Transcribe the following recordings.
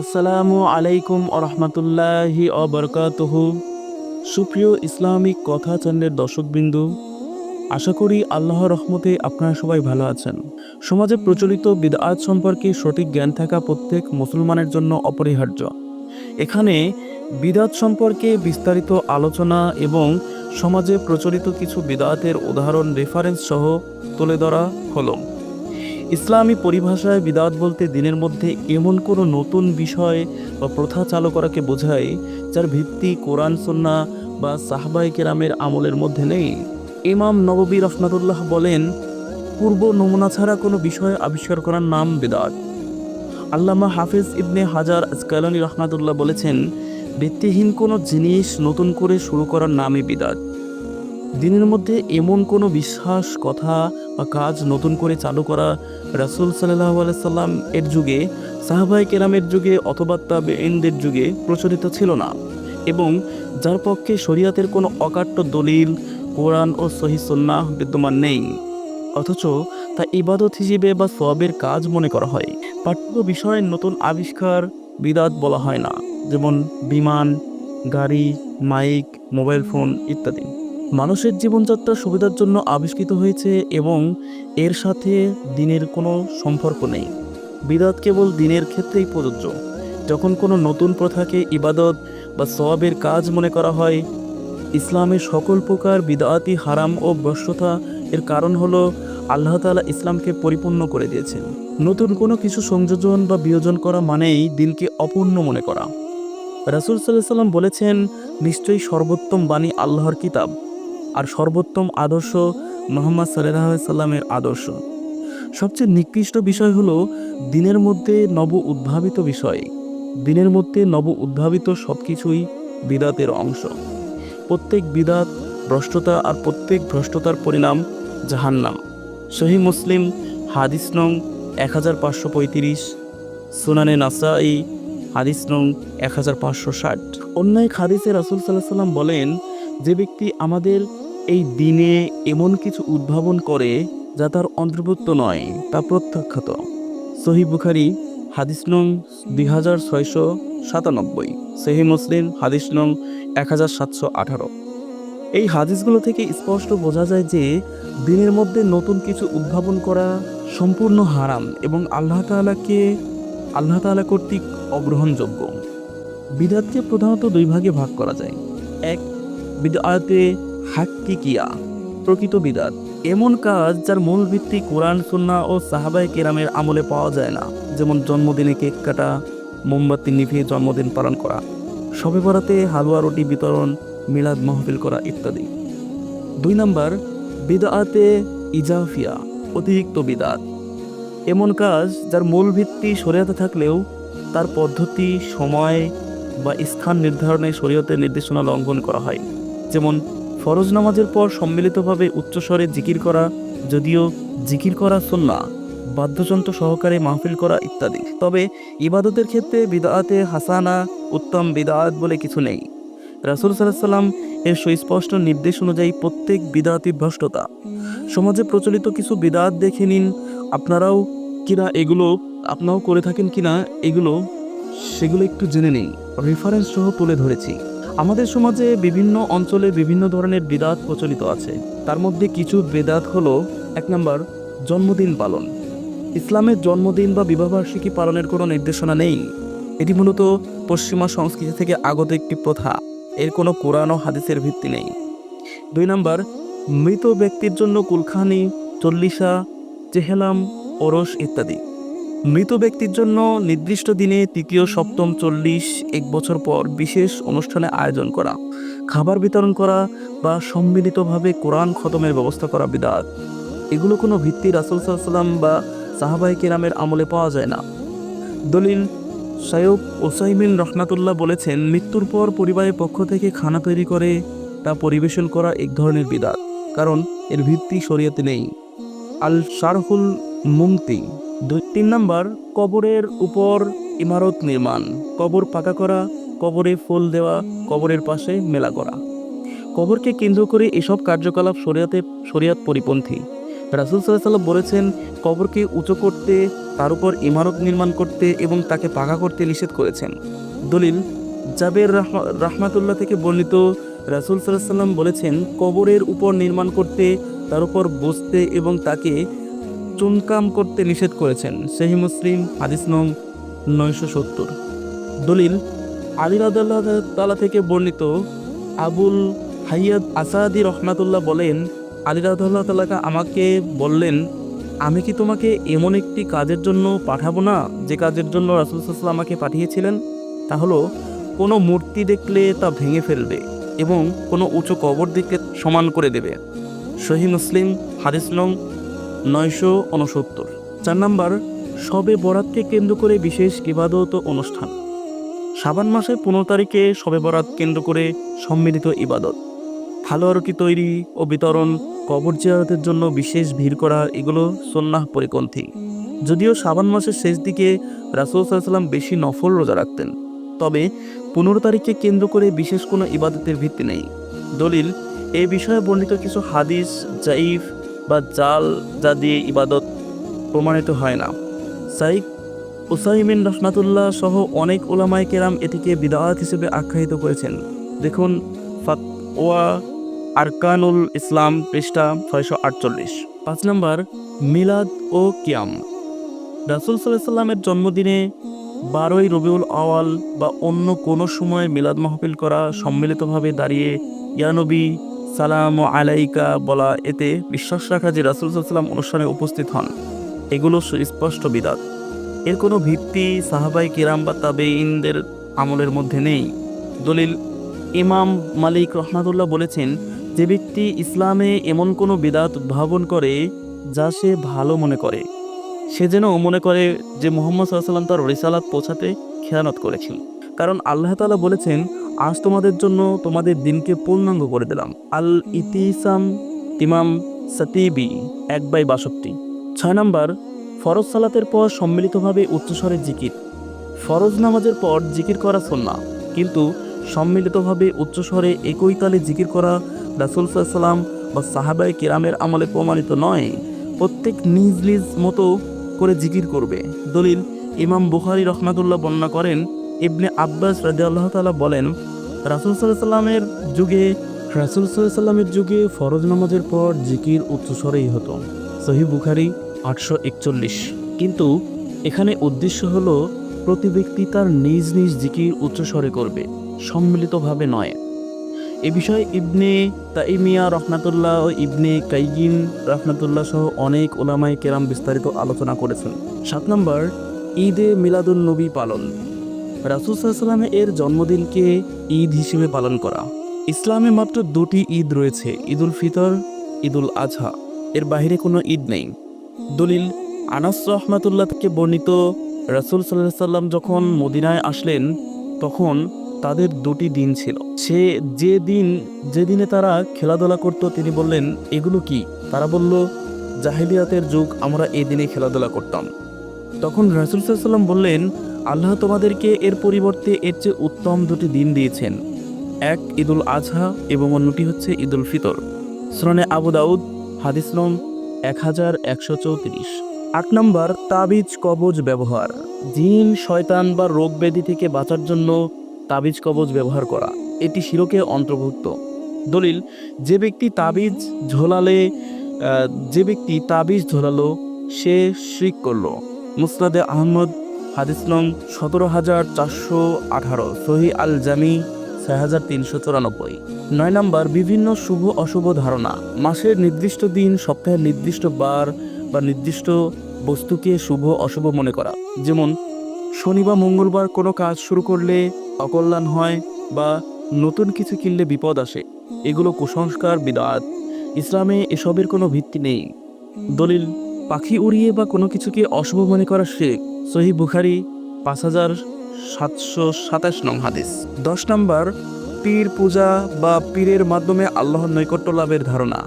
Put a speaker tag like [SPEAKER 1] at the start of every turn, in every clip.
[SPEAKER 1] আসসালামু আলাইকুম আরহামতুল্লাহি অবরকাতহু সুপ্রিয় ইসলামিক কথা চ্যানেলের দর্শকবিন্দু, আশা করি আল্লাহর রহমতে আপনারা সবাই ভালো আছেন। সমাজে প্রচলিত বিদআত সম্পর্কে সঠিক জ্ঞান থাকা প্রত্যেক মুসলমানের জন্য অপরিহার্য। এখানে বিদাত সম্পর্কে বিস্তারিত আলোচনা এবং সমাজে প্রচলিত কিছু বিদাতের উদাহরণ রেফারেন্স সহ তুলে ধরা হলো। ইসলামী পরিভাষায় বিদাত বলতে দিনের মধ্যে এমন কোনো নতুন বিষয় বা প্রথা চালু করাকে বোঝায় যার ভিত্তি কোরআন সন্না বা সাহবাই কেরামের আমলের মধ্যে নেই। ইমাম নববী রহমাতুল্লাহ বলেন, পূর্ব নমুনা ছাড়া কোনো বিষয় আবিষ্কার করার নাম বেদাত। আল্লামা হাফিজ ইবনে হাজার আসকালানি রহমাতুল্লাহ বলেছেন ভিত্তিহীন কোনো জিনিস নতুন করে শুরু করার নামই বিদাত। দিনের মধ্যে এমন কোনো বিশ্বাস, কথা বা কাজ নতুন করে চালু করা রাসুল সাল্লাহ সাল্লাম এর যুগে সাহাবাই কেরামের যুগে অথবা তাবেইনদের যুগে প্রচলিত ছিল না এবং যার পক্ষে শরিয়াতের কোনো অকাট্য দলিল, কোরআন ও সহিসন্না বিদ্যমান নেই। অথচ তা ইবাদত হিসেবে বা সবের কাজ মনে করা হয়। পাঠ্য বিষয়ের নতুন আবিষ্কার, বিদাত বলা হয় না। যেমন বিমান, গাড়ি, মাইক, মোবাইল ফোন ইত্যাদি। মানুষের জীবনযাত্রার সুবিধার জন্য আবিষ্কৃত হয়েছে এবং এর সাথে দিনের কোনো সম্পর্ক নেই। বিদাত কেবল দিনের ক্ষেত্রেই প্রযোজ্য। যখন কোনো নতুন প্রথাকে ইবাদত বা সওয়াবের কাজ মনে করা হয়, ইসলামের সকল প্রকার বিদাতি হারাম ও ভ্রষ্টতা এর কারণ হলো আল্লাহ তাআলা ইসলামকে পরিপূর্ণ করে দিয়েছেন। নতুন কোনো কিছু সংযোজন বা বিয়োজন করা মানেই দিনকে অপূর্ণ মনে করা। রাসুল সাল্লাহ সাল্লাম বলেছেন, নিশ্চয়ই সর্বোত্তম বাণী আল্লাহর কিতাব। আর সর্বোত্তম আদর্শ মোহাম্মদ সাল্লাহ সাল্লামের আদর্শ। সবচেয়ে নিকৃষ্ট বিষয় হলো দিনের মধ্যে নব উদ্ভাবিত বিষয়। দিনের মধ্যে নব উদ্ভাবিত সব কিছুই বিদাতের অংশ। প্রত্যেক বিদাত ভ্রষ্টতা আর প্রত্যেক ভ্রষ্টতার পরিণাম জাহান্নাম। সহি মুসলিম হাদিস নং এক হাজার পাঁচশো পঁয়ত্রিশ, সুনানে নাসাই হাদিস নং এক হাজার পাঁচশো ষাট। অন্য এক হাদিসে রাসুল সাল্লাহ সাল্লাম বলেন, যে ব্যক্তি আমাদের এই দিনে এমন কিছু উদ্ভাবন করে যা তার অন্তর্ভুক্ত নয়, তা প্রত্যাখ্যাত। সহি বুখারি, হাদিস নং দুই হাজার ছয়শো সাতানব্বই। সহি মুসলিম, হাদিস নং এক হাজার সাতশো আঠারো। এই হাদিসগুলো থেকে স্পষ্ট বোঝা যায় যে দিনের মধ্যে নতুন কিছু উদ্ভাবন করা সম্পূর্ণ হারাম এবং আল্লাহ তাআলাকে, আল্লাহ তাআলা কর্তৃক অগ্রহণযোগ্য। বিদাতকে প্রধানত দুই ভাগে ভাগ করা যায়। এক বিদাতে হাক্কিকিয়া প্রকৃত বিদাত। এমন কাজ যার মূল ভিত্তি কোরআন সুন্না ও সাহাবাই কেরামের আমলে পাওয়া যায় না। যেমন জন্মদিনে কেক কাটা, মোমবাতি নিভিয়ে জন্মদিন পালন করা সবে বরাতে হালুয়া রুটি বিতরণ, মিলাদ মাহফিল করা ইত্যাদি। দুই নম্বর, বিদাতে ইজাফিয়া, অতিরিক্ত বিদাত। এমন কাজ যার মূল ভিত্তি শরীয়তে থাকলেও তার পদ্ধতি, সময় বা স্থান নির্ধারণে শরীয়তের নির্দেশনা লঙ্ঘন করা হয়। যেমন ফরজ নামাজের পর সম্মিলিতভাবে উচ্চস্বরে জিকির করা, যদিও জিকির করা সুন্না বাদ্যযন্ত্র সহকারে মাহফিল করা ইত্যাদি। তবে ইবাদতের ক্ষেত্রে বিদাতে হাসানা উত্তম বিদাত বলে কিছু নেই। রাসুল সাল্লাম এর সুস্পষ্ট নির্দেশ অনুযায়ী প্রত্যেক বিদাতি ভ্রষ্টতা। সমাজে প্রচলিত কিছু বিদাত দেখে নিন। আপনারাও কিনা এগুলো, আপনারাও করে থাকেন কিনা এগুলো, সেগুলো একটু জেনে নেই রেফারেন্স সহ তুলে ধরেছি। আমাদের সমাজে বিভিন্ন অঞ্চলে বিভিন্ন ধরনের বিদাত প্রচলিত আছে। তার মধ্যে কিছু বেদাত হলো, এক নম্বর, জন্মদিন পালন। ইসলামের জন্মদিন বা বিবাহবার্ষিকী পালনের কোনো নির্দেশনা নেই। এটি মূলত পশ্চিমা সংস্কৃতি থেকে আগত একটি প্রথা। এর কোনো কোরআন ও হাদিসের ভিত্তি নেই। দুই নম্বর, মৃত ব্যক্তির জন্য কুলখানি, চল্লিশা, চেহেলাম, ওরস ইত্যাদি। মৃত ব্যক্তির জন্য নির্দিষ্ট দিনে তৃতীয়, সপ্তম, চল্লিশ, এক বছর পর বিশেষ অনুষ্ঠানে আয়োজন করা, খাবার বিতরণ করা বা সম্মিলিতভাবে কোরআন খতমের ব্যবস্থা করা বিদাত। এগুলো কোনো ভিত্তি রাসুল সাল্লাম বা সাহাবাই কেরামের আমলে পাওয়া যায় না। দলিল সায়ব ওসাইমিন রহমাতুল্লাহ বলেছেন, মৃত্যুর পর পরিবারের পক্ষ থেকে খানা তৈরি করে তা পরিবেশন করা এক ধরনের বিদাত, কারণ এর ভিত্তি শরীয়তে নেই। আল শারহুল মুমতি দুই তিন নম্বর, কবরের উপর ইমারত নির্মাণ। কবর পাকা করা, কবরে ফুল দেওয়া, কবরের পাশে মেলা করা। কবরকে কেন্দ্র করে এসব কার্যকলাপ শরিয়াতে, শরিয়াত পরিপন্থী। রাসুল সাল্লাম বলেছেন, কবরকে উঁচু করতে, তার উপর ইমারত নির্মাণ করতে এবং তাকে পাকা করতে নিষেধ করেছেন। দলিল, জাবের রাহমা- রাহমাতুল্লাহ থেকে বর্ণিত রাসুল সাল্লাম বলেছেন, কবরের উপর নির্মাণ করতে, তার উপর বসতে এবং তাকে চুনকাম করতে নিষেধ করেছেন সেহি মুসলিম, হাদিস নং নয়শো সত্তর। দলিল, আলী রাদাল্লাহ তালা থেকে বর্ণিত আবুল হাইয়াদ আসাদি রহমাতুল্লাহ বলেন, আলী রাদাল্লাহ তালাকা আমাকে বললেন, আমি কি তোমাকে এমন একটি কাজের জন্য পাঠাবো না, যে কাজের জন্য রাসুল সাল্লাম আমাকে পাঠিয়েছিলেন? তা হলো, কোনো মূর্তি দেখলে তা ভেঙে ফেলবে এবং কোনো উঁচু কবর দিকে সমান করে দেবে। সহি মুসলিম, হাদিস নং নয়শো চার নাম্বার শবে বরাতকে কেন্দ্র করে বিশেষ ইবাদত ও অনুষ্ঠান। সাবান মাসের পনেরো তারিখে শবে বরাত কেন্দ্র করে সম্মিলিত ইবাদত। ভালো আরতি তৈরি ও বিতরণ, কবর জিয়ারতের জন্য বিশেষ ভিড় করা, এগুলো সন্ন্যাহ পরিপন্থী। যদিও সাবান মাসের শেষ দিকে রাসুল বেশি নফল রোজা রাখতেন। তবে পনেরো তারিখকে কেন্দ্র করে বিশেষ কোনো ইবাদতের ভিত্তি নেই। দলিল, এ বিষয়ে বর্ণিত কিছু হাদিস, জাইফ বা জাল যা দিয়ে ইবাদত প্রমাণিত হয় না। সাইক উসাইমিন রহমাতুল্লাহ সহ অনেক ওলামায় কেরাম এটিকে বিদাত হিসেবে আখ্যায়িত করেছেন। দেখুন, ফাতওয়া আরকানুল ইসলাম পৃষ্ঠা ছয়শো আটচল্লিশ। পাঁচ নম্বর, মিলাদ ও কিয়াম। রাসুল সাল্লামের জন্মদিনে বারোই রবিউল আওয়াল বা অন্য কোনো সময় মিলাদ মাহফিল করা সম্মিলিতভাবে দাঁড়িয়ে ইয়ানবী সালাম আলাইকা বলা এতে বিশ্বাস রাখা যে রাসুল সাল্লাম অনুষ্ঠানে উপস্থিত হন। এগুলো সুস্পষ্ট বিদাত। এর কোনো ভিত্তি সাহাবাই কিরাম বা তাবেইনদের আমলের মধ্যে নেই। দলিল ইমাম মালিক রহমাতুল্লাহ বলেছেন, যে ব্যক্তি ইসলামে এমন কোনো বিদাত উদ্ভাবন করে যা সে ভালো মনে করে। সে যেন মনে করে যে মোহাম্মদ সাল্লাম তার রিসালাত পৌঁছাতে খেয়ানত করেছিল কারণ আল্লাহ তাআলা বলেছেন আজ তোমাদের জন্য তোমাদের দিনকে পূর্ণাঙ্গ করে দিলাম। আল ইতিসাম ইমাম সাতিবি, এক বাই বাষট্টি। ছয় নম্বর, ফরজ সালাতের পর সম্মিলিতভাবে উচ্চস্বরে জিকির। ফরজ নামাজের পর জিকির করা সন্না কিন্তু সম্মিলিতভাবে উচ্চস্বরে একই তালে জিকির করা রাসুল সাল্লাম বা সাহাবাই কিরামের আমলে প্রমাণিত নয়। প্রত্যেক নিজ নিজ মতো করে জিকির করবে। দলিল ইমাম বুখারি রহমাতুল্লাহ বর্ণনা করেন ইবনে আব্বাস রাজি আল্লাহ তালা বলেন, রাসুল সাল্লামের যুগে, রাসুল সাল্লামের যুগে ফরজ নামাজের পর জিকির উচ্চস্বরেই হতো। সহি বুখারি আটশো একচল্লিশ। কিন্তু এখানে উদ্দেশ্য হলো, প্রতি ব্যক্তি তার নিজ নিজ জিকির উচ্চস্বরে করবে, সম্মিলিতভাবে নয়। এ বিষয়ে ইবনে তাইমিয়া রহমাতুল্লাহ ও ইবনে কাইগিন রহমাতুল্লাহ সহ অনেক ওলামাই কেরাম বিস্তারিত আলোচনা করেছেন। সাত নম্বর, ঈদে মিলাদুল নবী পালন। রাসুল সাল্লামে এর জন্মদিনকে ঈদ হিসেবে পালন করা। ইসলামে মাত্র দুটি ঈদ রয়েছে, ঈদুল ফিতর, ঈদুল আজহা এর বাইরে কোনো ঈদ নেই। দলিল, আনাস রহমাতুল্লাহ থেকে বর্ণিত রাসুল সাল্লাহ সাল্লাম যখন মদিনায় আসলেন, তখন তাদের দুটি দিন ছিল। সে যে দিন, যে দিনে তারা খেলাধুলা করত, তিনি বললেন, এগুলো কি? তারা বলল, জাহিলিয়াতের যুগ, আমরা এই দিনে খেলাধুলা করতাম। তখন রাসুল সাল্লাম বললেন আল্লাহ তোমাদেরকে এর পরিবর্তে এর চেয়ে উত্তম দুটি দিন দিয়েছেন। এক, ঈদুল আজহা এবং অন্যটি হচ্ছে ঈদুল ফিতর। শ্রনে আবু দাউদ, হাদিস এক হাজার একশো চৌত্রিশ। আট নম্বর, তাবিজ কবজ ব্যবহার। জিন, শয়তান বা রোগ ব্যাধি থেকে বাঁচার জন্য তাবিজ কবজ ব্যবহার করা। এটি শিরকে অন্তর্ভুক্ত। দলিল, যে ব্যক্তি তাবিজ ঝোলালে যে ব্যক্তি তাবিজ ঝোলালো, সে শ্রিক করল। মুসনাদে আহমদ হাদিস নং সতেরো হাজার চারশো আঠারো, সহি আল জামি ছয় হাজার তিনশো চুরানব্বই। নয় নম্বর, বিভিন্ন শুভ অশুভ ধারণা। মাসের নির্দিষ্ট দিন, সপ্তাহের নির্দিষ্ট বার বা নির্দিষ্ট বস্তুকে শুভ অশুভ মনে করা। যেমন, শনি বা মঙ্গলবার কোনো কাজ শুরু করলে অকল্যাণ হয় বা নতুন কিছু কিনলে বিপদ আসে। এগুলো কুসংস্কার, বিদাত। ইসলামে এসবের কোনো ভিত্তি নেই। দলিল পাখি উড়িয়ে বা কোনো কিছুকে অশুভ মনে করা শেখ সহি বুখারি পাঁচ হাজার সাতশো সাতাশ নং হাদিস। দশ নম্বর, পীর পূজা বা পীরের মাধ্যমে আল্লাহর নৈকট্য লাভের ধারণা।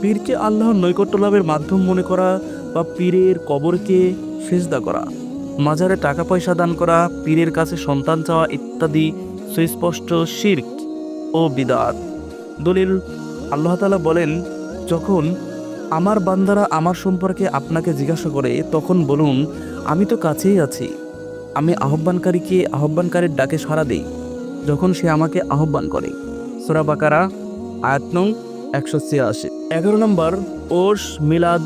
[SPEAKER 1] পীরকে আল্লাহর নৈকট্য লাভের মাধ্যম মনে করা বা পীরের কবরকে সেজদা করা, মাজারে টাকা পয়সা দান করা, পীরের কাছে সন্তান চাওয়া ইত্যাদি সুস্পষ্ট শির্ক ও বিদাত। দলিল, আল্লাহ তালা বলেন, যখন আমার বান্দারা আমার সম্পর্কে আপনাকে জিজ্ঞাসা করে তখন বলুন, আমি তো কাছেই আছি। আমি আহ্বানকারীকে আহ্বানকারীর ডাকে সাড়া দেই, যখন সে আমাকে আহ্বান করে। সোরা বাকারা, আয়াত নং একশো ছিয়াশি। এগারো নম্বর, ওর্স, মিলাদ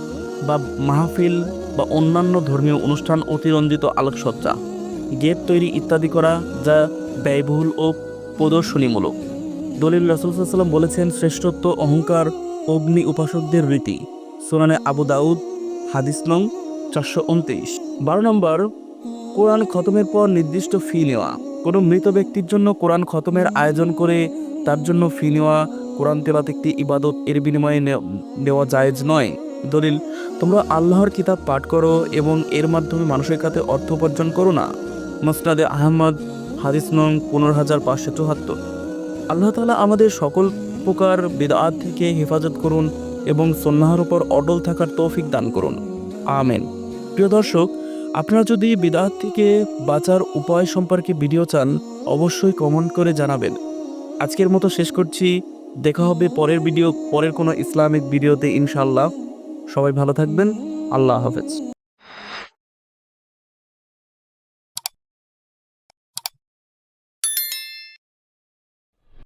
[SPEAKER 1] বা মাহফিল বা অন্যান্য ধর্মীয় অনুষ্ঠান অতিরঞ্জিত আলোকসজ্জা, গেট তৈরি ইত্যাদি করা যা ব্যয়বহুল ও প্রদর্শনীমূলক। দলিল রাসুলসাল্লাম বলেছেন, শ্রেষ্ঠত্ব অহংকার অগ্নি উপাসকদের রীতি। সোনানে আবু দাউদ, হাদিস নং চারশো উনত্রিশ। বারো নম্বর, কোরআন খতমের পর নির্দিষ্ট ফি নেওয়া। কোনো মৃত ব্যক্তির জন্য কোরআন খতমের আয়োজন করে তার জন্য ফি নেওয়া, কোরআন তেলাত একটি ইবাদত, এর বিনিময়ে নেওয়া জায়েজ নয়। দলিল, তোমরা আল্লাহর কিতাব পাঠ করো এবং এর মাধ্যমে মানুষের কাছে অর্থ উপার্জন করো না। মসনাদে আহমদ, হাদিস নং পনেরো হাজার পাঁচশো চুয়াত্তর। আল্লাহ তালা আমাদের সকল প্রকার বেদাত থেকে হেফাজত করুন এবং সন্ন্যাহর উপর অটল থাকার তৌফিক দান করুন। আমেন। প্রিয় দর্শক, আপনারা যদি বিদাত থেকে বাঁচার উপায় সম্পর্কে ভিডিও চান, অবশ্যই কমেন্ট করে জানাবেন। আজকের মতো শেষ করছি। দেখা হবে পরের ভিডিও, পরের কোনো ইসলামিক ভিডিওতে ইনশাল্লাহ সবাই ভালো থাকবেন। আল্লাহ হাফেজ।